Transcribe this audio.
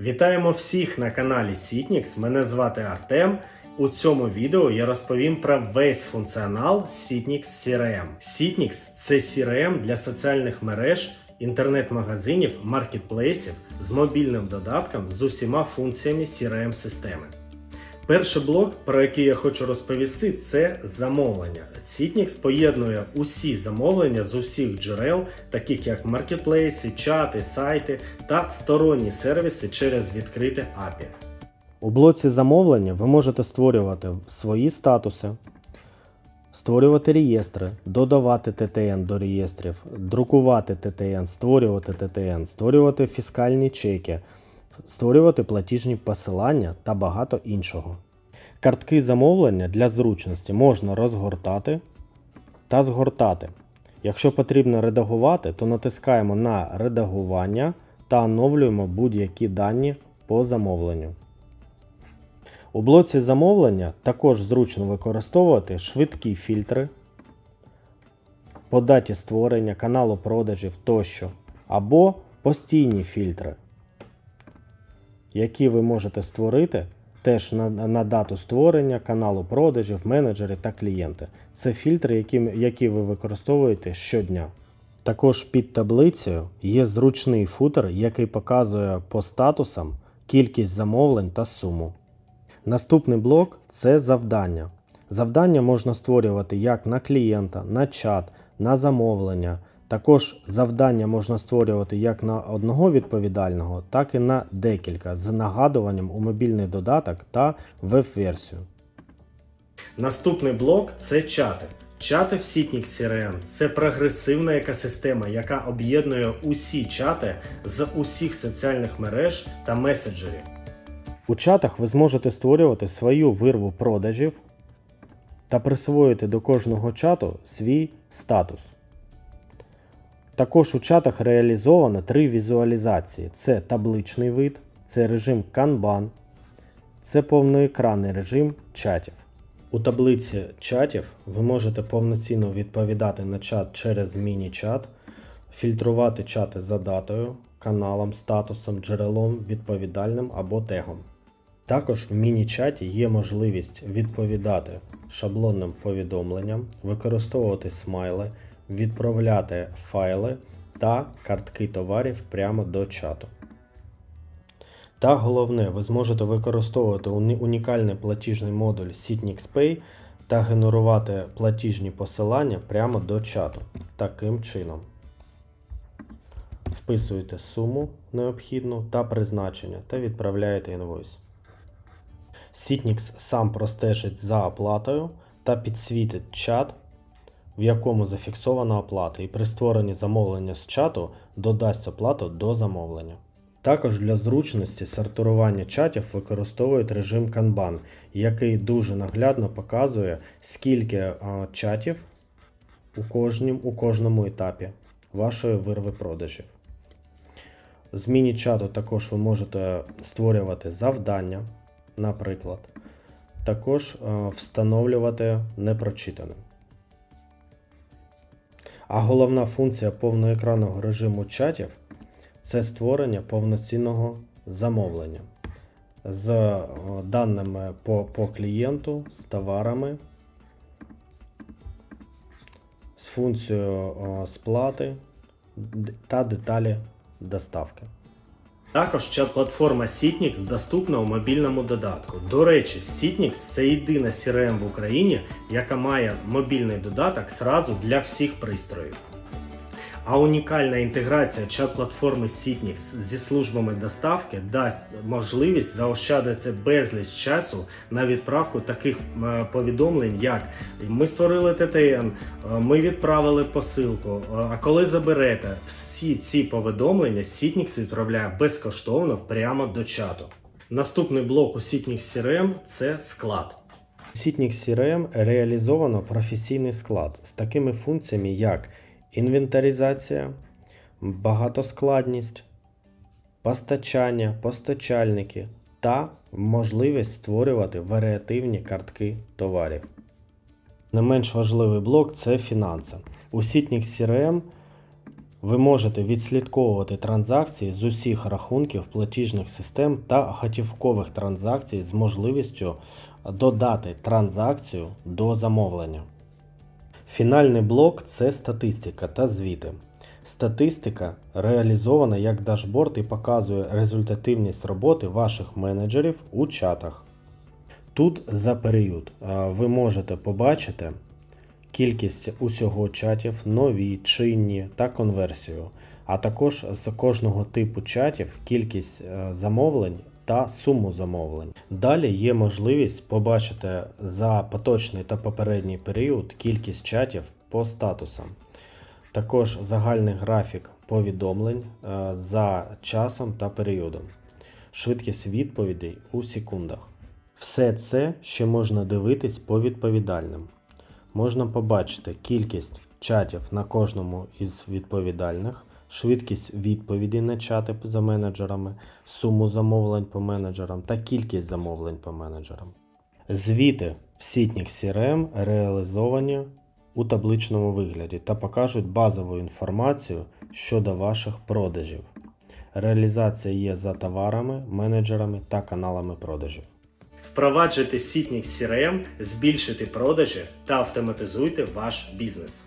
Вітаємо всіх на каналі Sitnix. Мене звати Артем. У цьому відео я розповім про весь функціонал Sitnix CRM. Sitnix – це CRM для соціальних мереж, інтернет-магазинів, маркетплейсів з мобільним додатком з усіма функціями CRM-системи. Перший блок, про який я хочу розповісти, це замовлення. Sitnix поєднує усі замовлення з усіх джерел, таких як маркетплейси, чати, сайти та сторонні сервіси через відкрите API. У блоці замовлення ви можете створювати свої статуси, створювати реєстри, додавати ТТН до реєстрів, друкувати ТТН, створювати ТТН, створювати фіскальні чеки, створювати платіжні посилання та багато іншого. Картки замовлення для зручності можна розгортати та згортати. Якщо потрібно редагувати, то натискаємо на редагування та оновлюємо будь-які дані по замовленню. У блоці замовлення також зручно використовувати швидкі фільтри по даті створення каналу продажів тощо, або постійні фільтри, які ви можете створити теж на, на дату створення каналу продажів, менеджери та клієнти. Це фільтри, які, які ви використовуєте щодня. Також під таблицею є зручний футер, який показує по статусам кількість замовлень та суму. Наступний блок це завдання. Завдання можна створювати як на клієнта, на чат, на замовлення. Також завдання можна створювати як на одного відповідального, так і на декілька з нагадуванням у мобільний додаток та веб-версію. Наступний блок це чати. Чати в Sitnix CRM – це прогресивна екосистема, яка об'єднує усі чати з усіх соціальних мереж та меседжерів. У чатах ви зможете створювати свою вирву продажів та присвоїти до кожного чату свій статус. Також у чатах реалізовано три візуалізації: це табличний вид, це режим Kanban, це повноекранний режим чатів. У таблиці чатів ви можете повноцінно відповідати на чат через міні-чат, фільтрувати чати за датою, каналом, статусом, джерелом, відповідальним або тегом. Також в міні-чаті є можливість відповідати шаблонним повідомленням, використовувати смайли, відправляти файли та картки товарів прямо до чату. Та головне, ви зможете використовувати унікальний платіжний модуль Sitnix Pay та генерувати платіжні посилання прямо до чату. Таким чином. Вписуєте суму необхідну та призначення та відправляєте інвойс. Sitnix сам простежить за оплатою та підсвітить чат, в якому зафіксована оплата, і при створенні замовлення з чату додасть оплату до замовлення. Також для зручності сортування чатів використовують режим Kanban, який дуже наглядно показує, скільки чатів у, кожнім, у кожному етапі вашої вирви продажів. З міні-чату також ви можете створювати завдання, наприклад, також встановлювати непрочитаним. А головна функція повноекранного режиму чатів це створення повноцінного замовлення з е, даними по, по клієнту, з товарами, з функцією е, сплати та деталі доставки. Також чат-платформа Sitnix доступна у мобільному додатку. До речі, Sitnix це єдина CRM в Україні, яка має мобільний додаток зразу для всіх пристроїв. А унікальна інтеграція чат-платформи Sitnix зі службами доставки дасть можливість заощадити безліч часу на відправку таких е, повідомлень, як ми створили ТТН, е, ми відправили посилку. е, А коли заберете, всі ці повідомлення Sitnix відправляє безкоштовно прямо до чату. Наступний блок у Sitnix CRM – це склад. У Sitnix CRM реалізовано професійний склад з такими функціями, як інвентаризація, багатоскладність, постачання, постачальники та можливість створювати варіативні картки товарів. Не менш важливий блок це фінанси. У Sitnix CRM ви можете відслідковувати транзакції з усіх рахунків платіжних систем та готівкових транзакцій з можливістю додати транзакцію до замовлення. Фінальний блок це статистика та звіти. Статистика реалізована як дашборд і показує результативність роботи ваших менеджерів у чатах. Тут за період ви можете побачити кількість усього чатів, нові, чинні та конверсію, а також з кожного типу чатів кількість е, замовлень та суму замовлень. Далі є можливість побачити за поточний та попередній період кількість чатів по статусам. Також загальний графік повідомлень е, за часом та періодом, швидкість відповідей у секундах. Все це ще можна дивитись по відповідальним. Можна побачити кількість чатів на кожному із відповідальних, швидкість відповідей на чати за менеджерами, суму замовлень по менеджерам та кількість замовлень по менеджерам. Звіти в Sitnix CRM реалізовані у табличному вигляді та покажуть базову інформацію щодо ваших продажів. Реалізація є за товарами, менеджерами та каналами продажів. Впроваджуйте Sitnix CRM, збільшити продажі та автоматизуйте ваш бізнес.